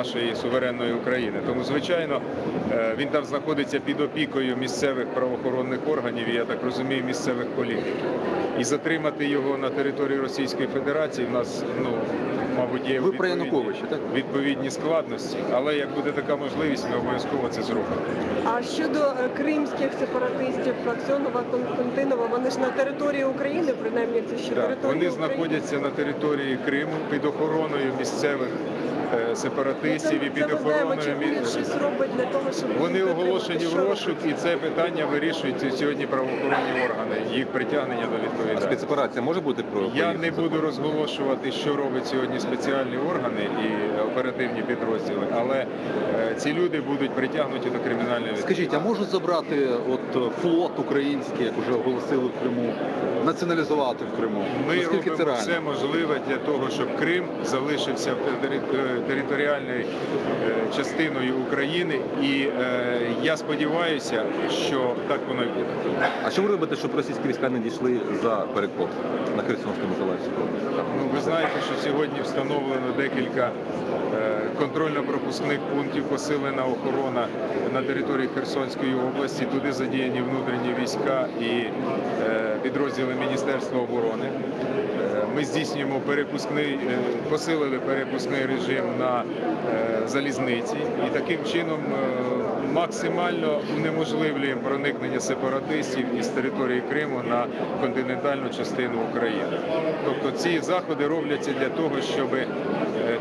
нашої суверенної України. Тому, звичайно, е, він там знаходиться під опікою місцевих правоохоронних органів, і я так розумію, місцевих політиків. І затримати його на території Російської Федерації в нас, ну, мабуть, є Ви про відповідні- Януковича, так? відповідні складності. Але як буде така можливість, ми обов'язково це зробимо. А щодо е, кримських сепаратистів Фракціонова, Константинова, вони ж на території України, принаймні це ще Так, територія вони України. знаходяться на території Криму під охороною місцевих сепаратистів і Це- під це охороною. робить Вони оголошені в розшук, і це питання вирішують сьогодні правоохоронні органи, їх притягнення до А відповідальності. спецоперація може бути про Я не буду розголошувати, що роблять сьогодні спеціальні органи і оперативні підрозділи, але е, ці люди будуть притягнуті до кримінальної відповідальності. Скажіть, а можуть забрати от е, флот український, як вже оголосили в Криму, націоналізувати в Криму? Ми Наскільки це робимо реально? все можливе для того, щоб Крим залишився е, територіальною е, частиною України, і е, я сподіваюся, що так воно і буде. А що ви робите, щоб російські війська не дійшли за перекоп на Херсонському Миколаївському? Ну, ви знаєте, що сьогодні встановлено декілька е, контрольно-пропускних пунктів, посилена охорона на території Херсонської області. Туди задіяні внутрішні війська і е, підрозділи Міністерства оборони. Е, Ми здійснюємо перепускний, е, посилили перепускний режим на залізниці і таким чином максимально унеможливлюємо проникнення сепаратистів із території Криму на континентальну частину України. Тобто ці заходи робляться для того, щоб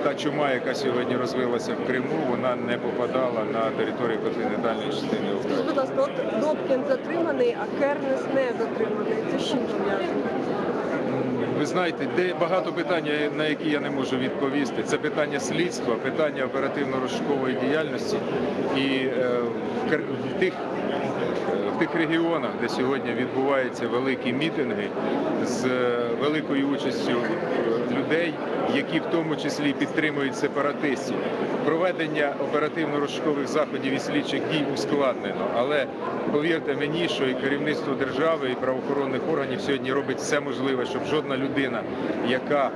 та чума, яка сьогодні розвилася в Криму, вона не попадала на територію континентальної частини України. Скажіть, будь ласка, от Добкін затриманий, а Кернес не затриманий. Це пов'язано? Ви знаєте, де багато питань, на які я не можу відповісти. Це питання слідства, питання оперативно-розшукової діяльності. І е, в тих е, тих регіонах, де сьогодні відбуваються великі мітинги з е, великою участю е, людей, які в тому числі підтримують сепаратистів. Проведення оперативно-розшукових заходів і слідчих дій ускладнено. Але повірте мені, що і керівництво держави, і правоохоронних органів сьогодні робить все можливе, щоб жодна людина, яка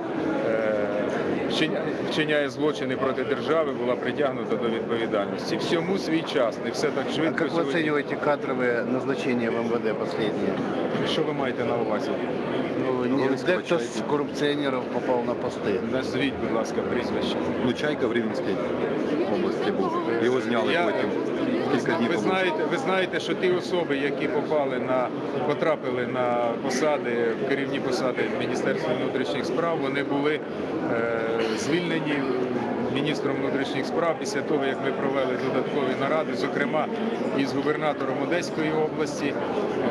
вчиняє злочини проти держави, була притягнута до відповідальності. Всьому свій час, не все так А швидко. как вы сьогодні. оцениваете кадровые назначения в МВД последние? Що ви маєте на увазі? Ну, Рівненського кто с Чайки. коррупционеров попал на посты? Назвіть, будь ласка, прізвище. Ну, Чайка в Рівненській області був. Його зняли Я- потім. Кілька днів. Ви знаєте, ви знаєте, що ті особи, які попали на потрапили на посади, керівні посади Міністерства внутрішніх справ, вони були е, звільнені міністром внутрішніх справ після того, як ми провели додаткові наради, зокрема із губернатором Одеської області.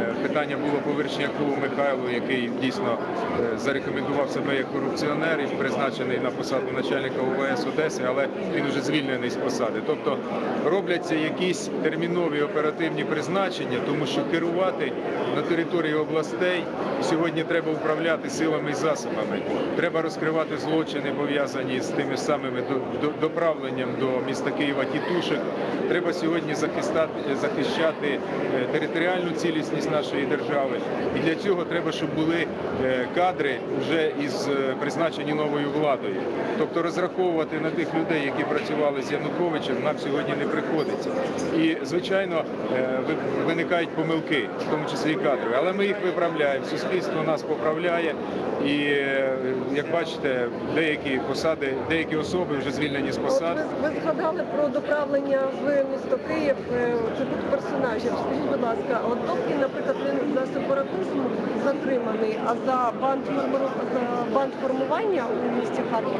Е, питання було по Вершняку Михайлу, який дійсно е, зарекомендував себе як корупціонер і призначений на посаду начальника УВС Одеси, але він вже звільнений з посади. Тобто робляться якісь термінові оперативні призначення, тому що керувати на території областей сьогодні треба управляти силами і засобами. Треба розкривати злочини, пов'язані з тими самими доправленням до міста Києва тітушек. Треба сьогодні захистати, захищати е, територіальну цілісність нашої держави. І для цього треба, щоб були е, кадри вже із е, призначені новою владою. Тобто розраховувати на тих людей, які працювали з Януковичем, нам сьогодні не приходиться. І звичайно виникають помилки, в тому числі і кадрові. Але ми їх виправляємо. Суспільство нас поправляє. І як бачите, деякі посади, деякі особи вже звільнені з От ви, ви згадали про доправлення в місто Київ е, цих персонажів. Скажіть, будь ласка, от Добкін, наприклад, він за сепаратизм затриманий, а за бандформу- за бандформування у місті Харкові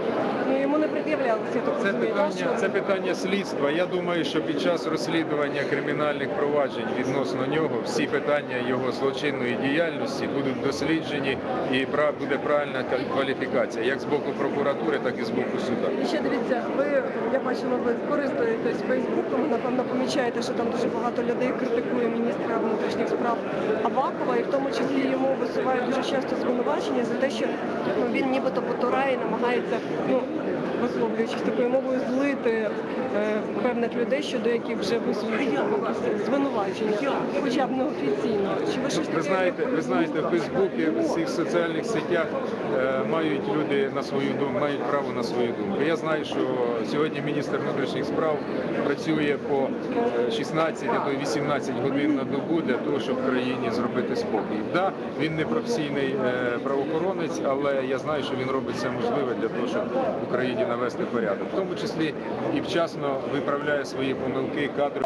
ну, йому не пред'являлося, я так Це питання, що- це питання слідства. Я думаю, що під час розслідування кримінальних проваджень відносно нього всі питання його злочинної діяльності будуть досліджені і буде правильна кваліфікація як з боку прокуратури, так і з боку суда. І ще дивіться, ви я бачила, ви користуєтесь Фейсбуком. Напевно, помічаєте, що там дуже багато людей критикує міністра внутрішніх справ Авакова, і в тому числі йому висувають дуже часто звинувачення за те, що ну, він нібито потурає, намагається ну висловлюючись такою мовою, злити е, певних людей, щодо яких вже висловлюють звинувачення, хоча б неофіційно. Чи ви щось ви знаєте? Ви знаєте, в Фейсбуці в цих соціальних сетях е, мають люди на свою думку, мають право на свою думку. Я знаю, що сьогодні міністр внутрішніх справ працює по е, 16 або то 18 годин на добу для того, щоб країні зробити спокій. Да, він не професійний правоохоронець, але я знаю, що він робить все можливе для того, щоб в Україні навести порядок, в тому числі і вчасно виправляє свої помилки кадри.